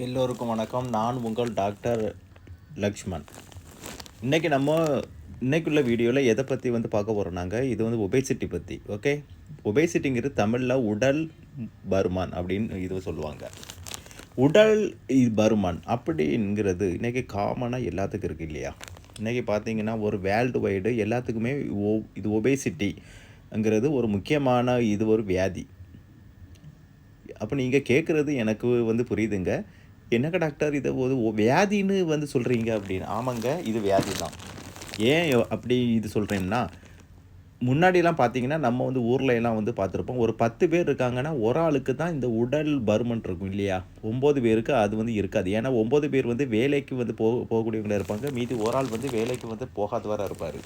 எல்லோருக்கும் வணக்கம். நான் உங்கள் டாக்டர் லக்ஷ்மண் இன்றைக்கி நம்ம இன்றைக்குள்ள வீடியோவில் எதை பற்றி வந்து பார்க்க போகிறோம் நாங்கள் இது வந்து ஒபேசிட்டி பற்றி ஓகே ஒபேசிட்டிங்கிறது தமிழில் உடல் பருமான் அப்படின்னு இது சொல்லுவாங்க. உடல் பருமான் பருமன் அப்படிங்கிறது இன்றைக்கி காமனாக எல்லாத்துக்கும் இருக்குது இல்லையா? இன்றைக்கி பார்த்தீங்கன்னா ஒரு வேர்ல்டு வைடு எல்லாத்துக்குமே ஓ இது ஒபேசிட்டிங்கிறது ஒரு முக்கியமான இது ஒரு வியாதி. அப்போ நீங்கள் கேட்குறது எனக்கு வந்து புரியுதுங்க. என்னங்க டாக்டர்? இதை ஒரு வியாதின்னு வந்து சொல்கிறீங்க அப்படின்னு. ஆமாங்க இது வியாதி தான். ஏன் அப்படி இது சொல்கிறேன்னா முன்னாடிலாம் பார்த்தீங்கன்னா நம்ம வந்து ஊரில் எல்லாம் வந்து பார்த்துருப்போம் ஒரு பத்து பேர் இருக்காங்கன்னா ஒரு ஆளுக்கு தான் இந்த உடல் பருமன் இருக்கும் இல்லையா? ஒம்பது பேருக்கு அது வந்து இருக்காது. ஏன்னா ஒம்பது பேர் வந்து வேலைக்கு வந்து போக போகக்கூடியவங்களாக இருப்பாங்க. மீதி ஒரு ஆள் வந்து வேலைக்கு வந்து போகாதவராக இருப்பார்.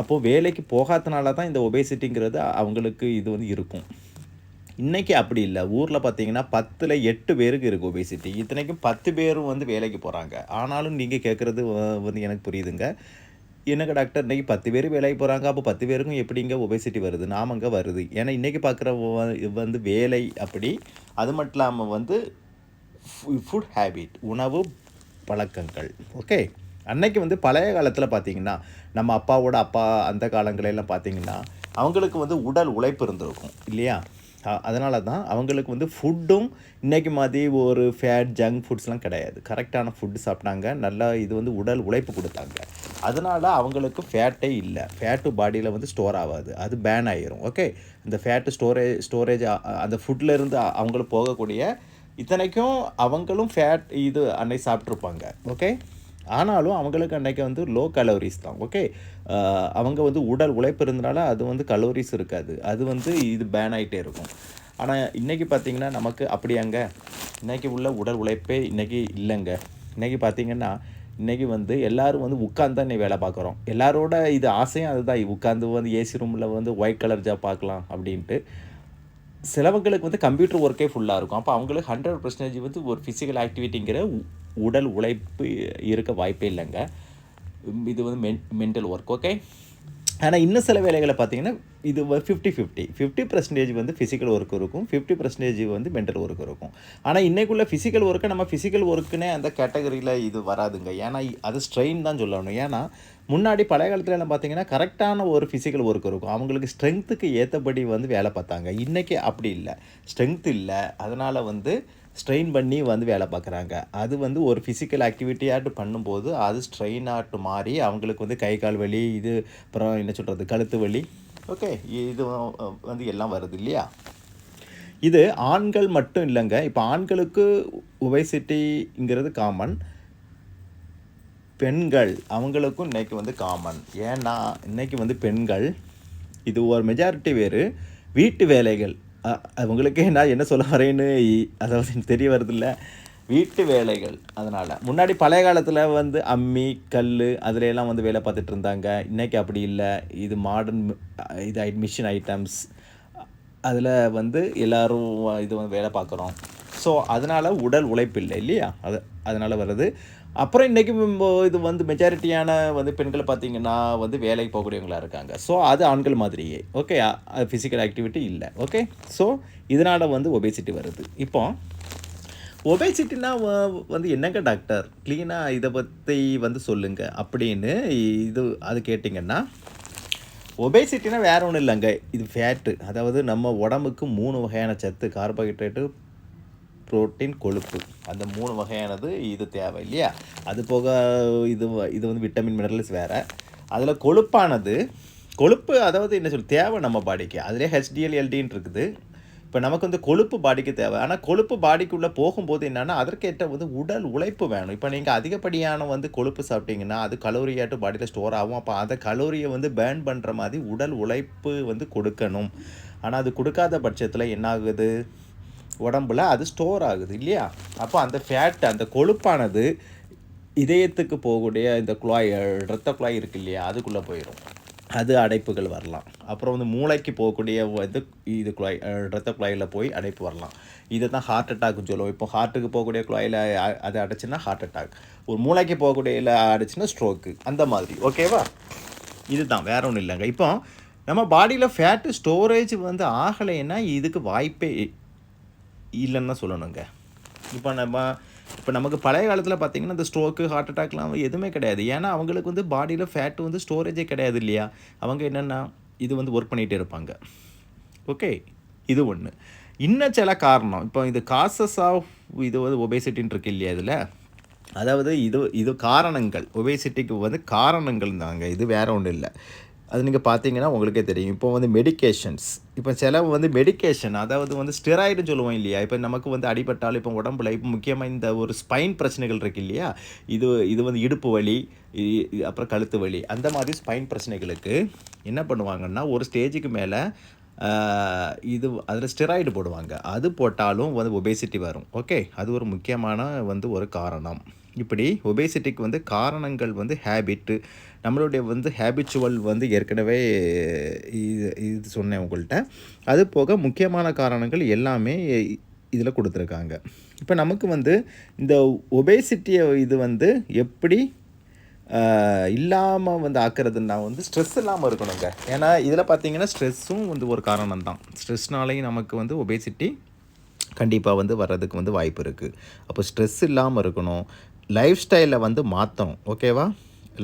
அப்போது வேலைக்கு போகாதனால தான் இந்த ஒபேசிட்டிங்கிறது அவங்களுக்கு இது வந்து இருக்கும். இன்றைக்கி அப்படி இல்லை. ஊரில் பார்த்தீங்கன்னா பத்தில் எட்டு பேருக்கு இருக்குது ஒபேசிட்டி இத்தனைக்கும் பத்து பேரும் வந்து வேலைக்கு போகிறாங்க ஆனாலும் நீங்கள் கேட்குறது வந்து எனக்கு புரியுதுங்க. என்னங்க டாக்டர் இன்றைக்கி பத்து பேர் வேலைக்கு போகிறாங்க அப்போ பத்து பேருக்கும் எப்படிங்க ஒபேசிட்டி வருது? நாமங்க வருது. ஏன்னா இன்றைக்கி பார்க்குற வந்து வேலை அப்படி. அது மட்டும் இல்லாமல் வந்து ஃபுட் ஹேபிட் உணவு பழக்கங்கள். ஓகே அன்னைக்கு வந்து பழைய காலத்தில் பார்த்தீங்கன்னா நம்ம அப்பாவோட அப்பா அந்த காலங்களெல்லாம் பார்த்தீங்கன்னா அவங்களுக்கு வந்து உடல் உழைப்பு இருந்திருக்கும். இல்லையா? அதனால தான் அவங்களுக்கு வந்து ஃபுட்டும் இன்றைக்கி மாதிரி ஒரு ஃபேட் ஜங்க் ஃபுட்ஸ்லாம் கிடையாது. கரெக்டான ஃபுட்டு சாப்பிட்டாங்க. நல்லா இது வந்து உடல் உழைப்பு கொடுத்தாங்க. அதனால் அவங்களுக்கு ஃபேட்டே இல்லை. ஃபேட்டு பாடியில் வந்து ஸ்டோர் ஆகாது. அது பேன் ஆகிரும் ஓகே இந்த ஃபேட்டு ஸ்டோரேஜ் ஸ்டோரேஜ் அந்த ஃபுட்லேருந்து அவங்களுக்கு போகக்கூடிய இத்தனைக்கும் அவங்களும் ஃபேட் இது அன்னை சாப்பிட்ருப்பாங்க ஓகே ஆனாலும் அவங்களுக்கு அன்றைக்கி வந்து லோ கலோரிஸ் தான் ஓகே அவங்க வந்து உடல் உழைப்பு இருந்தனால அது வந்து கலோரிஸ் இருக்காது. அது வந்து இது பேன் ஆகிட்டே இருக்கும். ஆனால் இன்றைக்கி பார்த்தீங்கன்னா நமக்கு அப்படியாங்க இன்றைக்கி உள்ள உடல் உழைப்பே இன்றைக்கி இல்லைங்க. இன்றைக்கி பார்த்தீங்கன்னா இன்றைக்கி வந்து எல்லாரும் வந்து உட்காந்து தான் இன்னைக்கு வேலை பார்க்குறோம். எல்லாரோட இது ஆசையும் அதுதான். உட்காந்து வந்து ஏசி ரூமில் வந்து ஒயிட் கலர் ஜாப் பார்க்கலாம் அப்படின்ட்டு. சிலவங்களுக்கு வந்து கம்ப்யூட்டர் ஒர்க்கே ஃபுல்லாக இருக்கும். அப்போ அவங்களுக்கு ஹண்ட்ரட் பர்சன்டேஜ் வந்து ஒரு ஃபிசிக்கல் ஆக்டிவிட்டிங்கிற உடல் உழைப்பு இருக்க வாய்ப்பே இல்லைங்க. இது வந்து மென் மென்டல் ஒர்க் ஓகே ஆனால் இன்னும் சில வேலைகளை பார்த்தீங்கன்னா இது ஃபிஃப்டி ஃபிஃப்டி ஃபிஃப்டி பர்சன்டேஜ் வந்து ஃபிசிக்கல் ஒர்க் இருக்கும். ஃபிஃப்டி பர்சன்டேஜ் வந்து மென்டல் ஒர்க் இருக்கும். ஆனால் இன்னைக்குள்ள ஃபிசிக்கல் ஒர்க்கை நம்ம ஃபிசிக்கல் ஒர்க்குனே அந்த கேட்டகரியில் இது வராதுங்க. ஏன்னா அது ஸ்ட்ரெயின் தான் சொல்லணும். ஏன்னா முன்னாடி பழைய காலத்தில் எல்லாம் பார்த்தீங்கன்னா கரெக்டான ஒரு ஃபிசிக்கல் ஒர்க் இருக்கும். அவங்களுக்கு ஸ்ட்ரென்த்துக்கு ஏற்றபடி வந்து வேலை பார்த்தாங்க. இன்றைக்கி அப்படி இல்லை. ஸ்ட்ரென்த் இல்லை. அதனால் வந்து ஸ்ட்ரெயின் பண்ணி வந்து வேலை பார்க்குறாங்க. அது வந்து ஒரு ஃபிசிக்கல் ஆக்டிவிட்டியாட்டு பண்ணும்போது அது ஸ்ட்ரெயின் ஆட்டு மாறி அவங்களுக்கு வந்து கை கால் வலி இது அப்புறம் என்ன சொல்கிறது கழுத்து வலி. ஓகே இது வந்து எல்லாம் வருது இல்லையா? இது ஆண்கள் மட்டும் இல்லைங்க. இப்போ ஆண்களுக்கு ஒபேசிட்டிங்கிறது காமன் பெண்கள் அவங்களுக்கும் இன்றைக்கி வந்து காமன் ஏன்னா இன்றைக்கி வந்து பெண்கள் இது ஒரு மெஜாரிட்டி வேறு. வீட்டு வேலைகள் உங்களுக்கே நான் என்ன சொல்ல வரேன்னு அதாவது தெரிய வரதில்லை வீட்டு வேலைகள் அதனால். முன்னாடி பழைய காலத்தில் வந்து அம்மி கல் அதுல வந்து வேலை பார்த்துட்டு இருந்தாங்க. இன்றைக்கி அப்படி இல்லை. இது மாடர்ன் இது மிஷின் ஐட்டம்ஸ் அதில் வந்து எல்லோரும் இது வந்து வேலை பார்க்குறோம். ஸோ அதனால் உடல் உழைப்பு இல்லை இல்லையா? அது அதனால் வருது. அப்புறம் இன்றைக்கி இது வந்து மெஜாரிட்டியான வந்து பெண்கள் பார்த்தீங்கன்னா வந்து வேலைக்கு போகக்கூடியவங்களாக இருக்காங்க. ஸோ அது ஆண்கள் மாதிரியே ஓகே ஃபிசிக்கல் ஆக்டிவிட்டி இல்லை ஓகே ஸோ இதனால் வந்து ஒபேசிட்டி வருது. இப்போ ஒபேசிட்டினா வந்து என்னங்க டாக்டர் க்ளீனாக இதை பற்றி வந்து சொல்லுங்கள் அப்படின்னு இது அது கேட்டிங்கன்னா ஒபேசிட்டினா வேறு ஒன்றும் இல்லைங்க. இது ஃபேட்டு அதாவது நம்ம உடம்புக்கு மூணு வகையான சத்து கார்போஹைட்ரேட்டு புரோட்டீன் கொழுப்பு. அந்த மூணு வகையானது இது தேவை இல்லையா? அது போக இது இது வந்து விட்டமின் மினரல்ஸ் வேறு. அதில் கொழுப்பானது கொழுப்பு அதாவது என்ன சொல் தேவை நம்ம பாடிக்கு. அதிலே ஹெச்டிஎல் எல்டின்னு இருக்குது. இப்போ நமக்கு வந்து கொழுப்பு பாடிக்கு தேவை. ஆனால் கொழுப்பு பாடிக்குள்ளே போகும்போது என்னென்னா அதற்கேற்ற வந்து உடல் உழைப்பு வேணும். இப்போ நீங்கள் அதிகப்படியான வந்து கொழுப்பு சாப்பிட்டீங்கன்னா அது கலோரியாட்டு பாடியில் ஸ்டோர் ஆகும். அப்போ அந்த கலோரியை வந்து பேர்ன் பண்ணுற மாதிரி உடல் உழைப்பு வந்து கொடுக்கணும். ஆனால் அது கொடுக்காத பட்சத்தில் என்ன ஆகுது? உடம்புல அது ஸ்டோர் ஆகுது இல்லையா? அப்போ அந்த ஃபேட் அந்த கொழுப்பானது இதயத்துக்கு போகக்கூடிய இந்த குழாய் இரத்த குழாய் இருக்கு இல்லையா? அதுக்குள்ளே போயிடும் அது அடைப்புகள் வரலாம். அப்புறம் வந்து மூளைக்கு போகக்கூடிய இது இது குழாய் இரத்த குழாயில் போய் அடைப்பு வரலாம். இதை தான் ஹார்ட் அட்டாக்னு சொல்லுவோம். இப்போ ஹார்ட்டுக்கு போகக்கூடிய குழாயில் அது அடைச்சுன்னா ஹார்ட் அட்டாக் ஒரு மூளைக்கு போகக்கூடியல அடைச்சுன்னா ஸ்ட்ரோக்கு அந்த மாதிரி. ஓகேவா இதுதான். வேற ஒன்றும் இல்லைங்க. இப்போ நம்ம பாடியில் ஃபேட்டு ஸ்டோரேஜ் வந்து ஆகலைன்னா இதுக்கு வாய்ப்பே இல்லைன்னு தான் சொல்லணுங்க. இப்போ நம்ம இப்போ நமக்கு பழைய காலத்தில் பார்த்தீங்கன்னா இந்த ஸ்ட்ரோக்கு ஹார்ட் அட்டாக்லாம் எதுவுமே கிடையாது. ஏன்னா அவங்களுக்கு வந்து பாடியில் ஃபேட்டு வந்து ஸ்டோரேஜே கிடையாது இல்லையா? அவங்க என்னென்னா இது வந்து ஒர்க் பண்ணிகிட்டே இருப்பாங்க. ஓகே இது ஒன்று இன்னும் சில காரணம். இப்போ இது காசஸ் ஆஃப் இது வந்து ஒபேசிட்டின்னு இருக்கு இல்லையா இதில்? அதாவது இது இது காரணங்கள். ஒபேசிட்டிக்கு வந்து காரணங்கள் தாங்க இது வேறு ஒன்றும் இல்லை. அது நீங்கள் பார்த்தீங்கன்னா உங்களுக்கே தெரியும். இப்போ வந்து மெடிகேஷன்ஸ் இப்போ சில வந்து மெடிகேஷன் அதாவது வந்து ஸ்டெராய்டுன்னு சொல்லுவோம் இல்லையா? இப்போ நமக்கு வந்து அடிபட்டாலும் இப்போ உடம்புல இப்போ முக்கியமாக இந்த ஒரு ஸ்பைன் பிரச்சனைகள் இருக்கு இல்லையா? இது இது வந்து இடுப்பு வலி அப்புறம் கழுத்து வலி அந்த மாதிரி ஸ்பைன் பிரச்சனைகளுக்கு என்ன பண்ணுவாங்கன்னா ஒரு ஸ்டேஜுக்கு மேலே இது அதில் ஸ்டெராய்டு போடுவாங்க. அது போட்டாலும் வந்து ஒபேசிட்டி வரும். ஓகே அது ஒரு முக்கியமான வந்து ஒரு காரணம். இப்படி ஒபேசிட்டிக்கு வந்து காரணங்கள் வந்து ஹேபிட்டு நம்மளுடைய வந்து ஹேபிச்சுவல் வந்து ஏற்கனவே இது இது சொன்னேன் உங்கள்கிட்ட அது போக முக்கியமான காரணங்கள் எல்லாமே இதில் கொடுத்துருக்காங்க. இப்போ நமக்கு வந்து இந்த ஒபேசிட்டியை இது வந்து எப்படி இல்லாமல் வந்து ஆக்குறதுன்னா வந்து ஸ்ட்ரெஸ் இல்லாமல் இருக்கணுங்க. ஏன்னா இதில் பார்த்தீங்கன்னா ஸ்ட்ரெஸ்ஸும் வந்து ஒரு காரணம் தான் ஸ்ட்ரெஸ்னாலையும் நமக்கு வந்து ஒபேசிட்டி கண்டிப்பாக வந்து வர்றதுக்கு வந்து வாய்ப்பு இருக்குது அப்போ ஸ்ட்ரெஸ் இல்லாமல் இருக்கணும். லைஃப் ஸ்டைலை வந்து மாற்றணும் ஓகேவா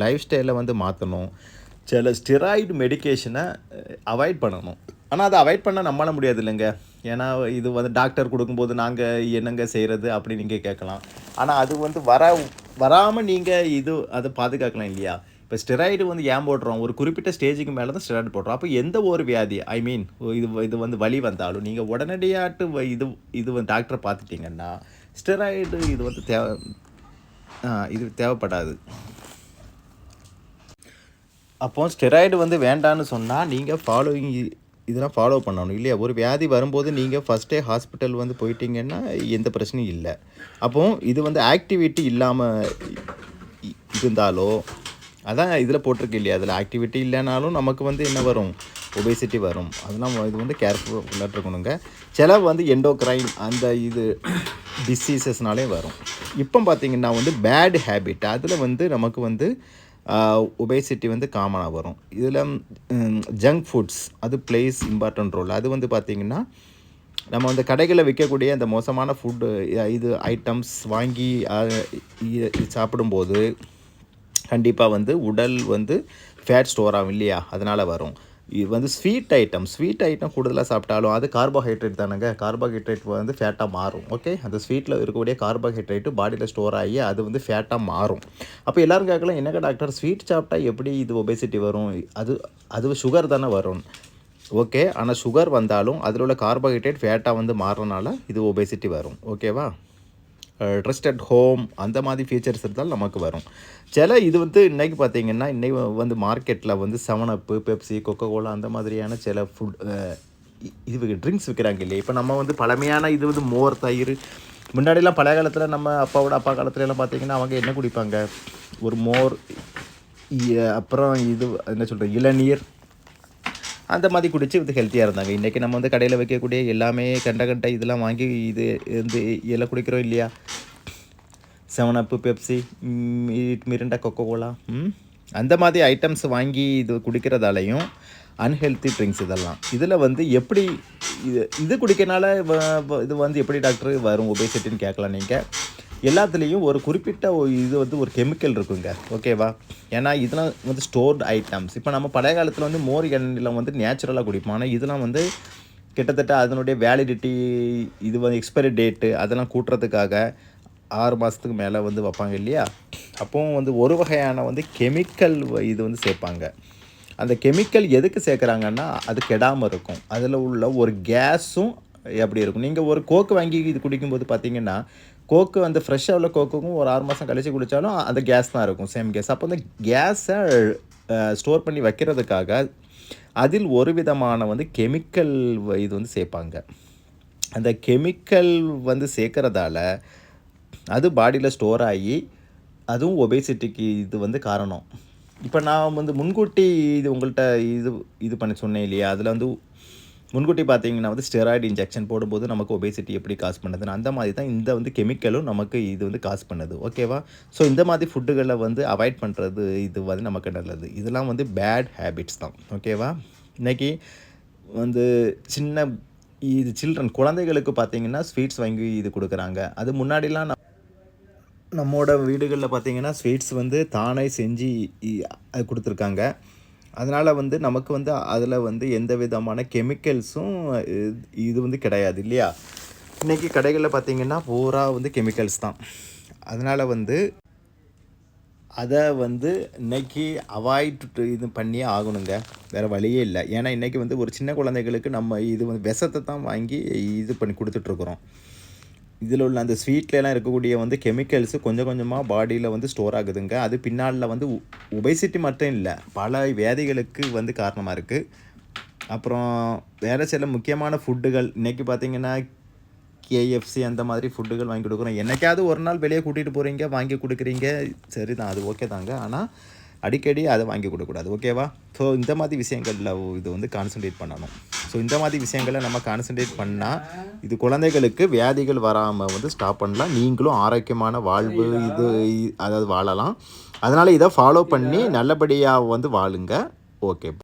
லைஃப் ஸ்டைலை வந்து மாற்றணும் சில ஸ்டெராய்டு மெடிக்கேஷனை அவாய்ட் பண்ணணும். ஆனால் அதை அவாய்ட் பண்ண நம்மளால முடியாது இல்லைங்க. ஏன்னா இது வந்து டாக்டர் கொடுக்கும்போது நாங்கள் என்னங்க செய்கிறது அப்படி நீங்கள் கேட்கலாம். ஆனால் அது வந்து வர வராமல் நீங்கள் இது அதை பாதுகாக்கலாம் இல்லையா? இப்போ ஸ்டெராய்டு வந்து ஏன் போடுறோம்? ஒரு குறிப்பிட்ட ஸ்டேஜுக்கு மேலே தான் ஸ்டெராய்டு போடுறோம். அப்போ எந்த ஒரு வியாதி ஐ மீன் இது இது வந்து வலி வந்தாலும் நீங்கள் உடனடியாட்டு இது இது வந்து டாக்டரை பார்த்துட்டிங்கன்னா ஸ்டெராய்டு இது வந்து தேவை இது தேவைப்படாது. அப்போ ஸ்டெராய்டு வந்து வேண்டான்னு சொன்னால் நீங்கள் ஃபாலோயிங் இதெல்லாம் ஃபாலோ பண்ணணும் இல்லையா? ஒரு வியாதி வரும்போது நீங்கள் ஃபஸ்ட்டே ஹாஸ்பிட்டல் வந்து போயிட்டீங்கன்னா எந்த பிரச்சனையும் இல்லை. அப்போ இது வந்து ஆக்டிவிட்டி இல்லாமல் இருந்தாலோ அதான் இதில் போட்டிருக்கு இல்லையா? அதில் ஆக்டிவிட்டி இல்லைனாலும் நமக்கு வந்து என்ன வரும்? ஒபேசிட்டி வரும். அதெல்லாம் இது வந்து கேர்ஃபுல்லாக இருக்கணுங்க சில வந்து எண்டோக்ரைன் அந்த இது டிசீசஸ்னாலே வரும். இப்போ பார்த்தீங்கன்னா வந்து பேட் ஹேபிட் அதில் வந்து நமக்கு வந்து ஒபேசிட்டி வந்து காமனாக வரும் இதில் ஜங்க் ஃபுட்ஸ் அது பிளேஸ் இம்பார்ட்டன்ட் ரோல் அது வந்து பார்த்திங்கன்னா நம்ம அந்த கடைகளில் விற்கக்கூடிய அந்த மோசமான ஃபுட்டு இது ஐட்டம்ஸ் வாங்கி சாப்பிடும்போது கண்டிப்பாக வந்து உடல் வந்து ஃபேட் ஸ்டோர் ஆகும் இல்லையா? அதனால் வரும். இது வந்து ஸ்வீட் ஐட்டம் ஸ்வீட் ஐட்டம் கூடுதலாக சாப்பிட்டாலும் அது கார்போஹைட்ரேட் தானேங்க. கார்போஹைட்ரேட் வந்து ஃபேட்டாக மாறும். ஓகே அந்த ஸ்வீட்டில் இருக்கக்கூடிய கார்போஹைட்ரேட்டு பாடியில் ஸ்டோர் ஆகி அது வந்து ஃபேட்டாக மாறும். அப்போ எல்லோரும் கேட்கலாம் என்னங்க டாக்டர் ஸ்வீட் சாப்பிட்டா எப்படி இது ஒபேசிட்டி வரும்? அது அது சுகர் தானே வரும். ஓகே ஆனால் சுகர் வந்தாலும் அதில் உள்ள கார்போஹைட்ரேட் ஃபேட்டாக வந்து மாறுறனால இது ஒபேசிட்டி வரும். ஓகேவா ட்ரெஸ்ட் அட் ஹோம் அந்த மாதிரி ஃபீச்சர்ஸ் இருந்தால் நமக்கு வரும். சில இது வந்து இன்றைக்கி பார்த்தீங்கன்னா இன்றைக்கி வந்து மார்க்கெட்டில் வந்து Seven Up Pepsi Coca Cola அந்த மாதிரியான சில ஃபுட் இது ட்ரிங்க்ஸ் விற்கிறாங்க இல்லையா? இப்போ நம்ம வந்து பழமையான இது வந்து மோர் தயிர் முன்னாடிலாம் பழைய காலத்தில் நம்ம அப்பாவோட அப்பா காலத்துல எல்லாம் பார்த்தீங்கன்னா அவங்க என்ன குடிப்பாங்க? ஒரு மோர் அப்புறம் இது என்ன சொல்கிறது இளநீர் அந்த மாதிரி குடித்து இது ஹெல்த்தியாக இருந்தாங்க. இன்றைக்கி நம்ம வந்து கடையில் வைக்கக்கூடிய எல்லாமே கண்ட கண்ட இதெல்லாம் வாங்கி இது வந்து எல்லாம் குடிக்கிறோம் இல்லையா? Seven Up Pepsi Mirinda Coca Cola அந்த மாதிரி ஐட்டம்ஸ் வாங்கி இது குடிக்கிறதாலையும் அன்ஹெல்த்தி ட்ரிங்க்ஸ் இதெல்லாம். இதில் வந்து எப்படி இது இது குடிக்கனால இது வந்து எப்படி டாக்டர் வரும்? ஒபேசிட்டின்னு கேட்கலாம் நீங்கள் எல்லாத்துலேயும் ஒரு குறிப்பிட்ட இது வந்து ஒரு கெமிக்கல் இருக்குங்க. ஓகேவா ஏன்னா இதெல்லாம் வந்து ஸ்டோர்டு ஐட்டம்ஸ் இப்போ நம்ம பழைய காலத்தில் வந்து மோர் எண்ணெயில் வந்து நேச்சுரலாக குடிப்போம். ஆனால் இதெல்லாம் வந்து கிட்டத்தட்ட அதனுடைய வேலிடிட்டி இது வந்து எக்ஸ்பைரி டேட்டு அதெல்லாம் கூட்டுறதுக்காக ஆறு மாதத்துக்கு மேலே வந்து வைப்பாங்க இல்லையா? அப்போவும் வந்து ஒரு வகையான வந்து கெமிக்கல் இது வந்து சேர்ப்பாங்க. அந்த கெமிக்கல் எதுக்கு சேர்க்குறாங்கன்னா அது கெடாமல் இருக்கும். அதில் உள்ள ஒரு கேஸும் எப்படி இருக்கும்? நீங்கள் ஒரு கோக்கு வாங்கி இது குடிக்கும்போது பார்த்தீங்கன்னா கோக்கு அந்த ஃப்ரெஷ்ஷாக உள்ள கோக்குக்கும் ஒரு ஆறு மாதம் கழித்து குடித்தாலும் அந்த கேஸ் தான் இருக்கும் சேம் கேஸ். அப்போ அந்த கேஸை ஸ்டோர் பண்ணி வைக்கிறதுக்காக அதில் ஒரு விதமான வந்து கெமிக்கல் இது வந்து சேர்ப்பாங்க. அந்த கெமிக்கல் வந்து சேர்க்குறதால அது பாடியில் ஸ்டோர் ஆகி அதுவும் ஒபேசிட்டிக்கு இது வந்து காரணம். இப்போ நான் வந்து முன்கூட்டி இது உங்கள்கிட்ட இது இது பண்ணி சொன்னேன் இல்லையா? அதில் வந்து முன்கூட்டி பார்த்தீங்கன்னா வந்து ஸ்டெராய்டு இன்ஜெக்ஷன் போடும்போது நமக்கு ஒபேசிட்டி எப்படி காசு பண்ணுதுன்னு அந்த மாதிரி தான் இந்த வந்து கெமிக்கலும் நமக்கு இது வந்து காஸ் பண்ணுது. ஓகேவா ஸோ இந்த மாதிரி ஃபுட்டுகளை வந்து அவாய்ட் பண்ணுறது இது வந்து நமக்கு நல்லது. இதெல்லாம் வந்து பேட் ஹேபிட்ஸ் தான். ஓகேவா இன்றைக்கி வந்து சின்ன இது சில்ட்ரன் குழந்தைகளுக்கு பார்த்தீங்கன்னா ஸ்வீட்ஸ் வாங்கி இது கொடுக்குறாங்க. அது முன்னாடிலாம் நான் நம்மோட வீடுகளில் பார்த்தீங்கன்னா ஸ்வீட்ஸ் வந்து தானே செஞ்சு கொடுத்துருக்காங்க. அதனால் வந்து நமக்கு வந்து அதில் வந்து எந்த விதமான கெமிக்கல்ஸும் இது வந்து கிடையாது இல்லையா? இன்றைக்கி கடைகளில் பார்த்தீங்கன்னா பூரா வந்து கெமிக்கல்ஸ் தான். அதனால் வந்து அதை வந்து இன்னைக்கு அவாய்ட் இது பண்ணியே ஆகணுங்க. வேறு வழியே இல்லை. ஏன்னா இன்றைக்கி வந்து ஒரு சின்ன குழந்தைகளுக்கு நம்ம இது வந்து விஷத்தை தான் வாங்கி இது பண்ணி கொடுத்துட்ருக்குறோம் இதில் உள்ள அந்த ஸ்வீட்லலாம் இருக்கக்கூடிய வந்து கெமிக்கல்ஸு கொஞ்சம் கொஞ்சமாக பாடியில் வந்து ஸ்டோர் ஆகுதுங்க. அது பின்னாளில் வந்து ஒபேசிட்டி மட்டும் இல்லை பல வியாதிகளுக்கு வந்து காரணமாக இருக்குது அப்புறம் வேறு சில முக்கியமான ஃபுட்டுகள் இன்றைக்கி பார்த்தீங்கன்னா கேஎஃப்சி அந்த மாதிரி ஃபுட்டுகள் வாங்கி கொடுக்குறோம். என்னைக்காவது ஒரு நாள் வெளியே கூட்டிகிட்டு போகிறீங்க வாங்கி கொடுக்குறீங்க சரி தான் அது ஓகே தாங்க. ஆனால் அடிக்கடி அதை வாங்கி கொடுக்கக்கூடாது ஓகேவா ஸோ இந்த மாதிரி விஷயங்களில் இது வந்து கான்சன்ட்ரேட் பண்ணணும். ஸோ இந்த மாதிரி விஷயங்களை நம்ம கான்சன்ட்ரேட் பண்ணால் இது குழந்தைகளுக்கு வியாதிகள் வராமல் வந்து ஸ்டாப் பண்ணலாம். நீங்களும் ஆரோக்கியமான வாழ்வு இது அதாவது வாழலாம். அதனால் இதை ஃபாலோ பண்ணி நல்லபடியாக வந்து வாழுங்க. ஓகே